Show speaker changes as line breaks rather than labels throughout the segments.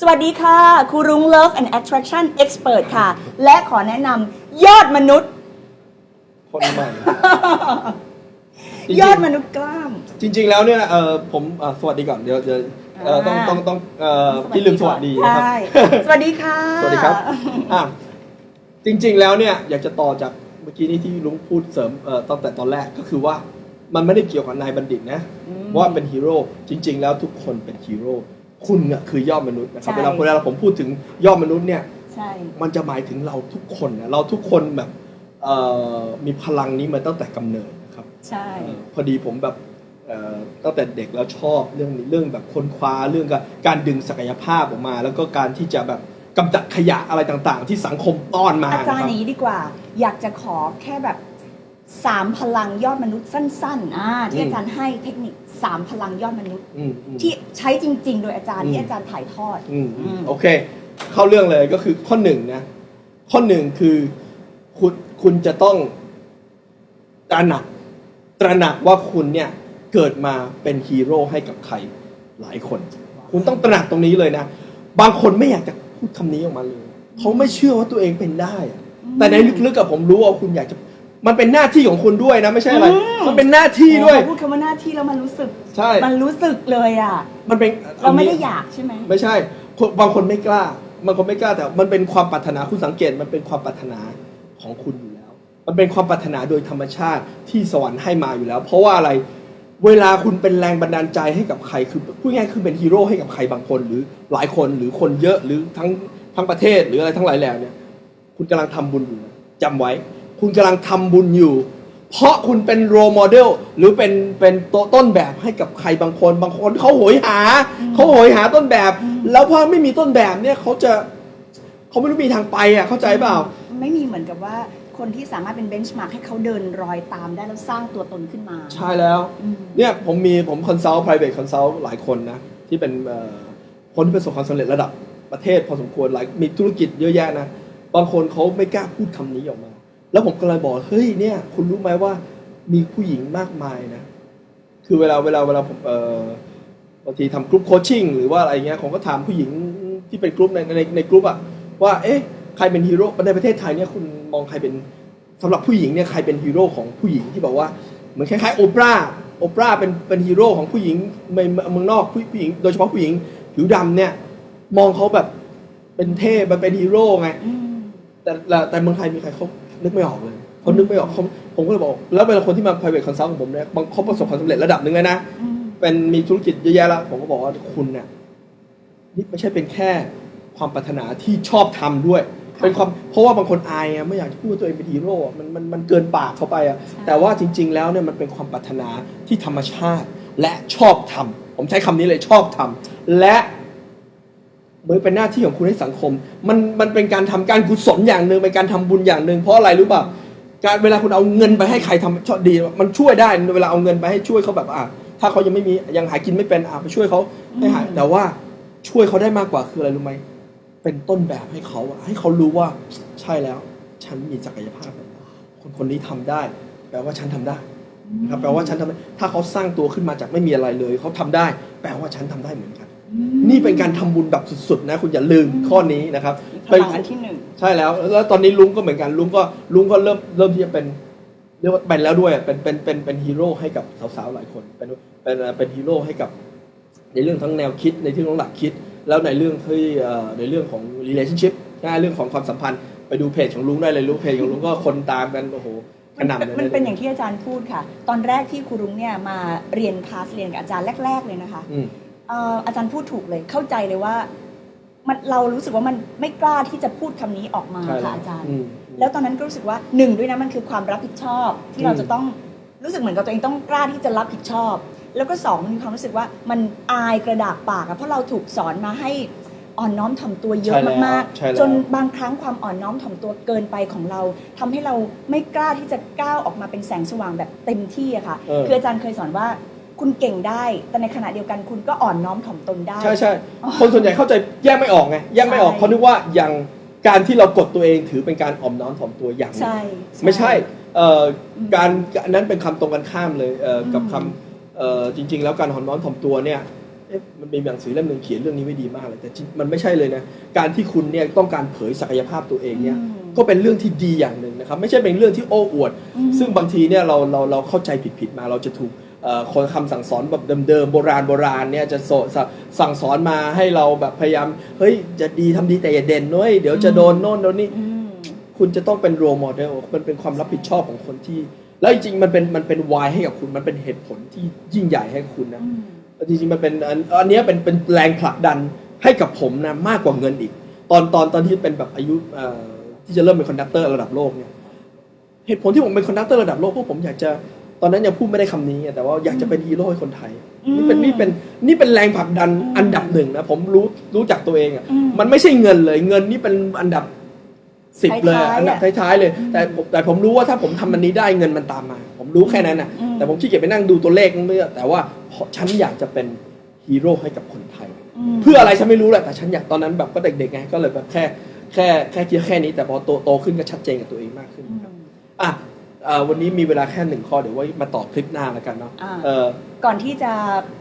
สวัสดีค่ะครูรุ้ง Love and Attraction Expert ค่ะ และขอแนะนำยอดมนุษย์
คนใหม่ จริงๆ
ยอดมนุษย์กล้าม
จริง ๆ แล้วเนี่ยเออผมเอ่อสวัสดีก่อนเดี๋ยวเดี๋ยวเอ่อต้อง
อ่า
ต้องต้องเอ่อพี่ลืมสวัสดีนะครับ
ใช่สวัสดีค่ะ
สวัสดีครับอะจริงๆ แล้วเนี่ยอยากจะต่อจากเมื่อกี้นี้ที่ลุงพูดเสริมเอ่อตั้งแต่ตอนแรกก็คือว่ามันไม่ได้เกี่ยวกับนายบัณฑิตนะ
อืม
ว่าเป็นฮีโร่จริง ๆ แล้วทุกคนเป็นฮีโร่ คุณอะคือยอดมนุษย์นะครับ
ใช่
เวลาเวลาผมพูดถึงยอดมนุษย์เนี่ย
ใช่
มันจะหมายถึงเราทุกคนนะเราทุกคนแบบเอ่อมีพลังนี้มาตั้งแต่กำเนิดนะครับ
ใช่
เอ่อพอดีผมแบบเอ่อตั้งแต่เด็กแล้วชอบเรื่องนี้เรื่องแบบค้นคว้าเรื่องการการดึงศักยภาพออกมา แล้วก็การที่จะแบบกำจัดขยะอะไรต่างๆ ที่สังคมต้อนมา
อาจารย์
นะคบ
นี้ดีกว่า อยากจะขอแค่แบบ สามพลังยอดมนุษย์สั้นๆอ่าที่
อืม
อาจารย์ให้เทคนิคสามพลังยอดมนุษย์
อืมอืม
ที่ใช้จริง ๆ โดยอาจารย์
อืม
ที่อาจารย์ถ่ายทอด
อืม
อืม
โอเค เข้าเรื่องเลยก็คือข้อหนึ่งนะ ข้อหนึ่งคือคุณคุณจะต้องตระหนักตระหนักว่าคุณเนี่ยเกิดมาเป็นฮีโร่ให้กับใครหลายคน คุณต้องตระหนักตรงนี้เลยนะ บางคนไม่อยากจะพูดคำนี้ออกมาเลยเขาไม่เชื่อว่าตัวเองเป็นได้อะแต่ในลึกๆกับผมรู้ว่าคุณอยากจะ มันเป็นหน้าที่ของคุณด้วยนะไม่ใช่อะไร
อืม
มันเป็นหน้าที่ด้วย
พอพูดคำว่าหน้าที่แล้วมันรู้สึก
ใช่
มันรู้สึกเลยอะ
มันเป็น
เราไม่ได้อยากใช่ไหม
ไม่ใช่คนบางคนไม่กล้าบางคนไม่กล้าแต่ มันเป็นความปรารถนาคุณสังเกตมันเป็นความปรารถนาของคุณอยู่แล้ว มันเป็นความปรารถนาโดยธรรมชาติที่สวรรค์ให้มาอยู่แล้ว เพราะว่าอะไรเวลาคุณเป็นแรงบันดาลใจให้กับใครคือพูดง่ายๆคือเป็นฮีโร่ให้กับใครบางคน หรือหลายคนหรือคนเยอะหรือทั้งทั้งประเทศหรืออะไรทั้งหลายแหล่เนี่ย คุณกำลังทำบุญอยู่นะจำไว้ คุณกำลังทำบุญอยู่ เพราะคุณเป็นโรโมเดลหรือเป็นเป็นตัวต้นแบบให้กับใครบางคน บางคนเขาโหยหาเขาโหยหาต้นแบบ แล้วพอไม่มีต้นแบบเนี่ยเขาจะเขาไม่รู้มีทางไปอะเข้าใจเปล่า
ไม่มีเหมือนกับว่าคนที่สามารถเป็นเบนช์มาร์กให้เขาเดินรอยตามได้แล้วสร้างตัวตนขึ้นมา
ใช่แล้ว
อืม
เนี่ยผมมีผมคอนซัลท์ private consult หลายคนนะ ที่เป็นเอ่อคนที่ประสบความสำเร็จระดับประเทศพอสมควรหลายมีธุรกิจเยอะแยะนะ บางคนเขาไม่กล้าพูดคำนี้ออกมา แล้วผมก็เลยบอกเฮ้ยเนี่ย คุณรู้ไหมว่ามีผู้หญิงมากมายนะ คือเวลาเวลาเวลาผมเอ่อบางทีทำกรุ๊ปโคชชิ่งหรือว่าอะไรเงี้ยผมก็ถามผู้หญิงที่เป็นกรุ๊ปในในในกรุ๊ปอะว่าเอ๊ะใครเป็นฮีโร่ในประเทศไทยเนี่ยคุณมองใครเป็นสำหรับผู้หญิงเนี่ยใครเป็นฮีโร่ของผู้หญิงที่บอกว่าเหมือนคล้ายๆโอปราโอปราเป็นเป็นฮีโร่ของผู้หญิงในเมืองนอกผู้ผู้หญิง โดยเฉพาะผู้หญิงผิวดำเนี่ยมองเขาแบบเป็นเทพมันเป็นฮีโร่ไง
อืม
แต่แต่แต่เมืองไทยมีใครเขา นึกไม่ออกเลยเขานึกไม่ออกเขาผมก็เลยบอก แล้วเวลาคนที่มา private consult ของผมเนี่ยบางเขาประสบความสำเร็จระดับหนึ่งเลยนะ
อืม
เป็นมีธุรกิจเยอะแยะแล้วผมก็บอกว่าคุณเนี่ยนี่ไม่ใช่เป็นแค่ความปรารถนาที่ชอบทำด้วยเป็นความเพราะว่าบางคนอายอะไม่อยากจะพูดว่าตัวเองเป็นฮีโร่อะมันมันมันเกินปากเขาไปอะแต่ว่าจริง ๆ แล้วเนี่ยมันเป็นความปรารถนาที่ธรรมชาติ และชอบทำผมใช้คำนี้เลยชอบทำและเห มือนเป็นหน้าที่ของคุณให้สังคม มันมันเป็นการทำการกุศลอย่างหนึ่งเป็นการทำบุญอย่างหนึ่งเพราะอะไรรู้ป่ะการเวลาคุณเอาเงินไปให้ใครทำชอบดี มันช่วยได้เวลาเอาเงินไปให้ช่วยเขาแบบอะถ้าเขายังไม่มียังหากินไม่เป็นอะไปช่วยเขาให้หาแต่ว่าช่วยเขาได้มากกว่าคืออะไรรู้ไหมเป็นต้นแบบให้เขาอะให้เขารู้ว่าใช่แล้ว ฉันมีศักยภาพแบบนี้คนคนนี้ทำได้ แปลว่าฉันทำได้นะครับแปลว่าฉันทำได้ถ้าเขาสร้างตัวขึ้นมาจากไม่มีอะไรเลย เขาทำได้ แปลว่าฉันทำได้เหมือนกัน นี่เป็นการทำบุญแบบสุดๆนะคุณอย่าลืมข้อนี้นะครับ
พลังอันที่หนึ่ง
ใช่แล้ว แล้วตอนนี้ลุงก็เหมือนกันลุงก็ลุงก็เริ่มเริ่มที่จะเป็นเรียกว่าเป็นแล้วด้วยเป็นเป็นเป็นเป็นฮีโร่ให้กับสาวๆหลายคนเป็นเป็นเป็นฮีโร่ให้กับ ในเรื่องทั้งแนวคิดในเรื่องของหลักคิด แล้วในเรื่องที่เอ่อในเรื่องของ relationship นะเรื่องของความสัมพันธ์ไปดูเพจของลุงได้เลยลุงเพจของลุงก็คนตามกันโอ้โหกระหน่ำเลย
มันเป็นอย่างที่อาจารย์พูดค่ะ ตอนแรกที่ครูรุ้งเนี่ยมาเรียนคลาสเรียนกับอาจารย์แรก ๆ เลยนะคะ
อืม
เอ่ออาจารย์พูดถูกเลยเข้าใจเลยว่า มันเรารู้สึกว่ามันไม่กล้าที่จะพูดคำนี้ออกมา
ใช่
ค่ะอาจารย์
อืม
แล้วตอนนั้นก็รู้สึกว่าหนึ่งด้วยนะมันคือความรับผิดชอบที่เรา
อืม
จะต้องรู้สึกเหมือนกับตัวเองต้องกล้าที่จะรับผิดชอบ แล้วก็สองมันมีความรู้สึกว่ามันอายกระดากปากอะเพราะเราถูกสอนมาให้อ่อนน้อมถ่อมตัวเยอะ
ใช่แล้ว
มาก
ใช่แล้ว
ๆจนบางครั้งความอ่อนน้อมถ่อมตัวเกินไปของเราทำให้เราไม่กล้าที่จะก้าวออกมาเป็นแสงสว่างแบบเต็มที่อะค่ะ
เออ
คืออาจารย์เคยสอนว่า คุณเก่งได้ แต่ในขณะเดียวกันคุณก็อ่อนน้อมถ่อมตนได้
ใช่ใช่คนส่วนใหญ่เข้าใจแยกไม่ออกไงแยกไม่ออก
ใช่
เขาคิดว่าอย่างการที่เรากดตัวเองถือเป็นการอ่อมน้อมถ่อมตัวอย่างหนึ่ง
ใช่
ไม่ใช่เอ่ออ
ม
การอันนั้นเป็นคำตรงกันข้ามเลยเอ่ออ
ม
กับคำเอ่อจริง ๆ แล้วการอ่อนน้อมถ่อมตัวเนี่ยเอ๊ะมันมีหนังสือเล่มหนึ่งเขียนเรื่องนี้ไว้ดีมากเลยแต่จริงมันไม่ใช่เลยนะการที่คุณเนี่ยต้องการเผยศักยภาพตัวเองเนี่ย
อืม
ก็เป็นเรื่องที่ดีอย่างหนึ่งนะครับไม่ใช่เป็นเรื่องที่โอ้อวด
อืม
ซึ่งบางทีเนี่ยเราเราเราเข้าใจผิดๆมาเราจะถูกเอ่อ คนคำสั่งสอนแบบเดิมๆโบราณโบราณเนี่ยจะสสสั่งสอนมาให้เราแบบพยายามเฮ้ยจะดีทำดีแต่อย่าเด่นเว้ยเดี๋ยวจะโดนโน่นโดนนี่
อืม
คุณจะต้องเป็นโรโมเดลมันเป็นความรับผิดชอบของคนที่ แล้วจริงๆมันเป็นมันเป็นวายให้กับคุณมันเป็นเหตุผลที่ยิ่งใหญ่ให้กับคุณนะ
อืม
จริงๆมันเป็นอันอันเนี้ยเป็นเป็นแรงผลักดันให้กับผมนะมากกว่าเงินอีก ตอนตอนตอนที่เป็นแบบอายุเอ่อที่จะเริ่มเป็นคอนดักเตอร์ระดับโลกเนี่ยเหตุผลที่ผมเป็นคอนดักเตอร์ระดับโลกเพราะผมอยากจะ ตอนนั้นยังพูดไม่ได้คำนี้ไงแต่ว่าอยากจะเป็นฮีโร่ให้คนไทย
อืม
นี่เป็นนี่เป็นนี่เป็นแรงผลักดัน
อืม
อันดับหนึ่งนะผมรู้รู้จักตัวเองอะ
อืม
มันไม่ใช่เงินเลย เงินนี่เป็นอันดับสิบเลย
ท้ายๆ
อันดับ
อะ
ท้ายๆเลย
อืม
แต่ผมแต่ผมรู้ว่าถ้าผมทำอันนี้ได้เงินมันตามมา ผมรู้แค่นั้นน่ะ
อืม
แต่ผมขี้เกียจไปนั่งดูตัวเลขเมื่อแต่ว่าเพราะฉันอยากจะเป็นฮีโร่ให้กับคนไทย
ม
เพื่ออะไรฉันไม่รู้แหละแต่ฉันอยากตอนนั้นแบบก็เด็กๆไงก็เลยแบบแค่แค่แค่คิดแค่นี้แต่พอโตโตขึ้นก็ชัดเจนกับตัวเองมากขึ้น
อืม
อะเอ่อ วันนี้มีเวลาแค่หนึ่งข้อเดี๋ยวไว้มาต่อคลิปหน้าแล้วกันเนาะ
อ่า
เออ
ก่อนที่จะ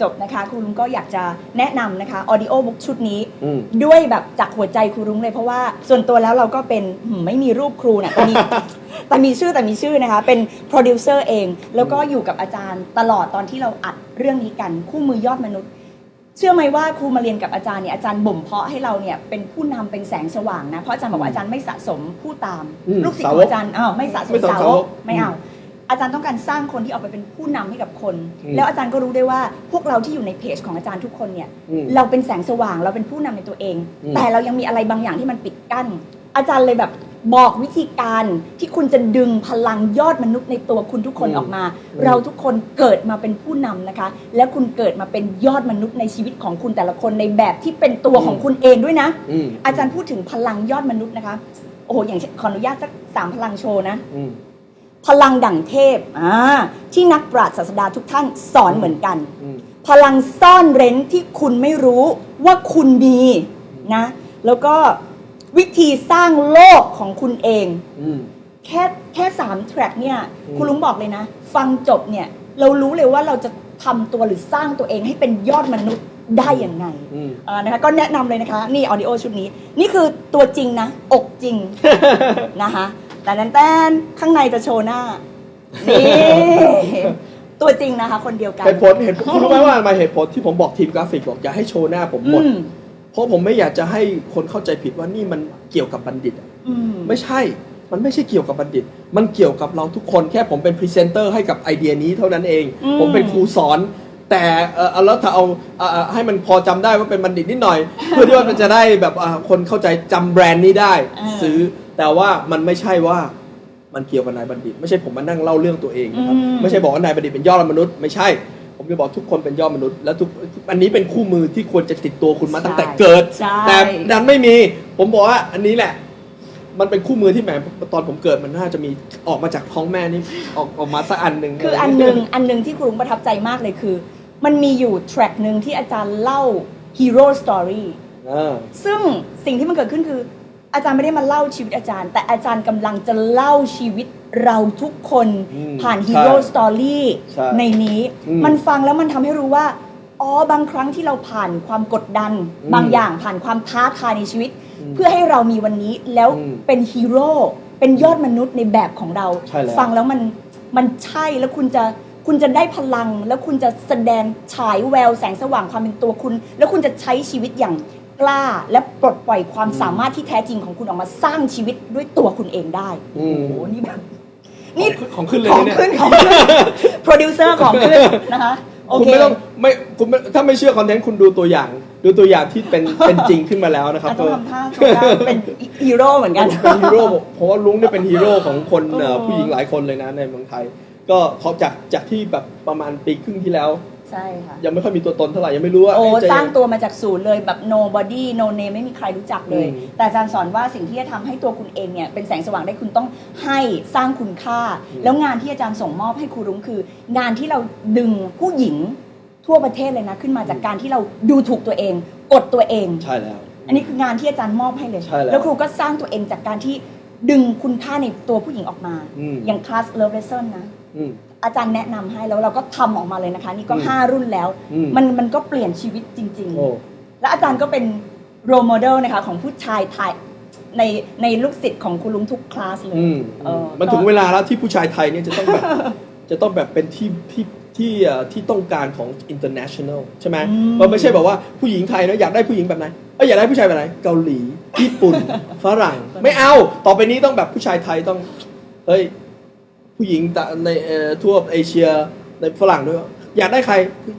จบนะคะครูลุงก็อยากจะแนะนำนะคะออดิโอบุ๊กชุดนี้
อืม
ด้วยแบบจากหัวใจครูรุ้งเลยเพราะว่าส่วนตัวแล้วเราก็เป็นหืมไม่มีรูปครูนะแต่มีแต่มีชื่อแต่มีชื่อนะคะ เป็นโปรดิวเซอร์เอง แล้วก็อยู่กับอาจารย์ตลอดตอนที่เราอัดเรื่องนี้กันคู่มือยอดมนุษย์ เชื่อไหมว่าครูมาเรียนกับอาจารย์เนี่ยอาจารย์บ่มเพาะให้เราเนี่ยเป็นผู้นำเป็นแสงสว่างนะเพราะอาจารย์บอกว่าอาจารย์ไม่สะสมผู้ตาม
อืม
ลูกศิษย์
สา
ข
ว
อกงอาจารย์อ้าวไม่สะสม
ไม่สะสม
สา
สาวว
ก
ก
ไม่เอาอาจารย์ต้องการสร้างคนที่ออกไปเป็นผู้นำให้กับคน
อืม
แล้วอาจารย์ก็รู้ได้วยว่าพวกเราที่อยู่ในเพจของอาจารย์ทุกคนเนี่ย
อืม
เราเป็นแสงสว่างเราเป็นผู้นำในตัวเอง
อืม
แต่เรายังมีอะไรบางอย่างที่มันปิดกั้น อาจารย์เลยแบบ บอกวิธีการที่คุณจะดึงพลังยอดมนุษย์ในตัวคุณทุกคนออกมา เราทุกคนเกิดมาเป็นผู้นำนะคะ และคุณเกิดมาเป็นยอดมนุษย์ในชีวิตของคุณแต่ละคนในแบบที่เป็นตัวของคุณเองด้วยนะ
อืม
อาจารย์พูดถึงพลังยอดมนุษย์นะคะ โอ้โหอย่างเช่นขออนุญาตสักสามพลังโชว์นะ
อืม
พลังดั่งเทพอ่าที่นักปราชญ์ศาสดาทุกท่านสอนเหมือนกัน
อืม
พลังซ่อนเร้นที่คุณไม่รู้ว่าคุณมีนะ แล้วก็ วิธีสร้างโลกของคุณเอง
อืม
แค่แค่สามแทร็กเนี่ย
อืม
คุณลุงบอกเลยนะ ฟังจบเนี่ย เรารู้เลยว่าเราจะทำตัวหรือสร้างตัวเองให้เป็นยอดมนุษย์ได้อย่างไง
อืม
อ่านะคะก็แนะนำเลยนะคะ นี่ออดิโอชุดนี้ นี่คือตัวจริงนะ อกจริง นะคะแต่นั้นแต้นข้างในจะโชว์หน้า นี่ ตัวจริงนะคะ คนเดียวกัน
เหตุผลเหตุผลคุณรู้ไหมว่าทำไมาเหตุผลที่ผมบอกทีมกราฟิกบอกอย่าให้โชว์หน้าผมหมด
อืม
เพราะผมไม่อยากจะให้คนเข้าใจผิดว่านี่มันเกี่ยวกับบัณฑิตอะ
อืม
ไม่ใช่ มันไม่ใช่เกี่ยวกับบัณฑิต มันเกี่ยวกับเราทุกคนแค่ผมเป็นพรีเซนเตอร์ให้กับไอเดียนี้เท่านั้นเอง
อืม
ผมเป็นครูสอนแต่เออเอาแล้วถ้าเอาเอาเอาให้มันพอจำได้ว่าเป็นบัณฑิตนิดหน่อย เพื่อที่ว่ามันจะได้แบบอ่าคนเข้าใจจำแบรนด์นี้ได้ ซื้อแต่ว่ามันไม่ใช่ว่ามันเกี่ยวกับนายบัณฑิต ไม่ใช่ผมมานั่งเล่าเรื่องตัวเองนะครับ
อืม
ไม่ใช่บอกว่านายบัณฑิตเป็นยอดมนุษย์ไม่ใช่ ผมจะบอกทุกคนเป็นยอดมนุษย์ และทุกอันนี้เป็นคู่มือที่ควรจะติดตัวคุณมาตั้งแต่เกิด
ใช่
แต่ดันไม่มี ผมบอกว่าอันนี้แหละ มันเป็นคู่มือที่แหมตอนผมเกิดมันน่าจะมีออกมาจากท้องแม่นี่ออกออกมาสักอันหนึ่ง
คืออันหนึ่งอันหนึ่งที่ครูลุงประทับใจมากเลยคือ มันมีอยู่แทร็กหนึ่งที่อาจารย์เล่าฮีโร่สตอรี่
อ่า
ซึ่งสิ่งที่มันเกิดขึ้นคือ อาจารย์ไม่ได้มาเล่าชีวิตอาจารย์ แต่อาจารย์กำลังจะเล่าชีวิต เราทุกคน
อืม
ผ่านฮีโร่สตอรี่
ใช่
ในนี้
อืม
มันฟังแล้วมันทำให้รู้ว่า อ๋อบางครั้งที่เราผ่านความกดดัน
อืม
บางอย่างผ่านความท้าทายในชีวิต
อืม
เพื่อให้เรามีวันนี้แล้ว
อืม
เป็นฮีโร่เป็นยอดมนุษย์ในแบบของเรา
ใช่แล้ว
ฟังแล้วมันมันใช่แล้วคุณจะคุณจะได้พลังแล้วคุณจะแสดงฉายแววแสงสว่างความเป็นตัวคุณ แล้วคุณจะใช้ชีวิตอย่างกล้าและปลดปล่อยความสามารถที่แท้จริงของคุณออกมาสร้างชีวิตด้วยตัวคุณเองได้
อืม
โอ้โหนี่แบบ นี่
ของขึ้นเลย
ของ
เนี่ย
ขึ้นของขึ้นโปรดิวเซอร์ของขึ้นนะคะโอ
คุณ
เค
ไม่ต้องไม่คุณไม่ถ้าไม่เชื่อคอนเทนต์คุณดูตัวอย่าง ดูตัวอย่างที่เป็นเป็นจริงขึ้นมาแล้วนะครับ
อาจต้องทำท่าโชว์ได้เป็นฮีโร่เหมือนกัน
เป็นฮีโร่เพราะว่าลุงเนี่ยเป็นฮีโร่ของคนเอ่อ
เออ
ผู้หญิงหลายคนเลยนะในเมืองไทย ก็เขาจากจากที่แบบประมาณปีครึ่งที่แล้ว
ใช่ค่ะ
ยังไม่ค่อยมีตัวตนเท่าไหร่ยังไม่รู้ว่า
โอ้
เอ๊ะจะ
สร้างตัวมาจากศูนย์เลยแบบ nobody no name ไม่มีใครรู้จักเลย
อืม
แต่อาจารย์สอนว่าสิ่งที่จะทำให้ตัวคุณเองเนี่ยเป็นแสงสว่างได้คุณต้องให้สร้างคุณค่าแล้วงานที่อาจารย์ส่งมอบให้ครูรุ้งคือ งานที่เราดึงผู้หญิงทั่วประเทศเลยนะ ขึ้นมาจากการที่เราดูถูกตัวเอง กดตัวเอง
ใช่แล้ว
อันนี้คืองานที่อาจารย์มอบให้เลย
ใช่แล้ว
แล้วครูก็สร้างตัวเองจากการที่ดึงคุณค่าในตัวผู้หญิงออกมา
อืม
อย่างคลาส Love Lesson นะ
อืม
อาจารย์แนะนำให้แล้วเราก็ทำออกมาเลยนะคะ นี่ก็
อืม
ห้ารุ่นแล้ว
อืม
มันมันก็เปลี่ยนชีวิตจริง
โอ้
ๆและอาจารย์ก็เป็นโรโมเดลนะคะของผู้ชายไทยในในลูกศิษย์ของคุณลุงทุกคลาสเลย
อืม
เออ
มัน
ก็
ถึงเวลาแล้วที่ผู้ชายไทยเนี่ยจะต้องแบบจะต้องแบบเป็นที่ที่ที่เอ่อที่ต้องการของ international ใช่ไหม
อืม
มันไม่ใช่แบบว่าผู้หญิงไทยนะอยากได้ผู้หญิงแบบไหนเอ้ยอยากได้ผู้ชายแบบไหนเกาหลี ญี่ปุ่น ฝรั่ง ไม่เอา ต่อไปนี้ต้องแบบผู้ชายไทยต้อง เฮ้ย ผู้หญิงตะในเอ่อทั่วเอเชียในฝรั่งด้วย อยากได้ใคร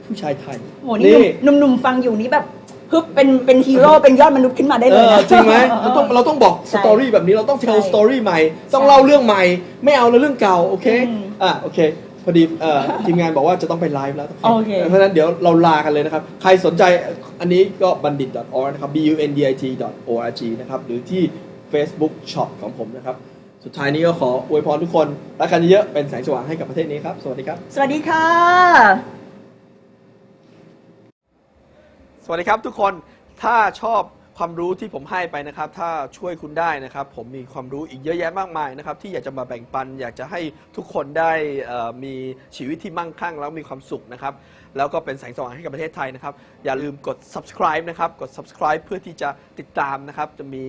ผู้ชายไทย
โหนี่หนุ่มๆฟังอยู่นี่แบบฮึบเป็นเป็นฮีโร่เป็นยอดมนุษย์ขึ้นมาได้
เอ
เลย
อ
นะ
จริงไหมเราต้องเราต้องบอก
ใช่
สตอรี่แบบนี้เราต้อง tell
ใช่
story ใหม่ ต้อง
ใช่
เล่าเรื่องใหม่ ไม่เอาเรื่องเก่า โอเค
อืม
อะโอเคพอดีเอ่อทีมงานบอกว่าจะต้องไปไลฟ์แล้ว
โอเค
เพราะฉะนั้นเดี๋ยวเราลากันเลยนะครับ ใครสนใจอันนี้ก็บัณฑิต .org นะครับ b u n d i t .org นะครับ หรือที่ Facebook Shop ของผมนะครับ สุดท้ายนี้ก็ขออวยพรทุกคนรักกันเยอะๆเป็นแสงสว่างให้กับประเทศนี้ครับ สวัสดีครับ
สวัสดีค่ะ
สวัสดีครับทุกคนถ้าชอบความรู้ที่ผมให้ไปนะครับ ถ้าช่วยคุณได้นะครับ ผมมีความรู้อีกเยอะแยะมากมายนะครับ ที่อยากจะมาแบ่งปัน อยากจะให้ทุกคนได้เอ่อมีชีวิตที่มั่งคั่ง แล้วมีความสุขนะครับ แล้วก็เป็นแสงสว่างให้กับประเทศไทยนะครับ อย่าลืมกด subscribe นะครับ กด subscribe เพื่อที่จะติดตามนะครับ จะมี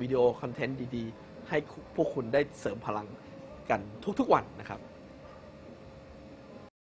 วิดีโอคอนเทนต์ดีๆ ให้พวกคุณได้เสริมพลังกันทุกๆวันนะครับ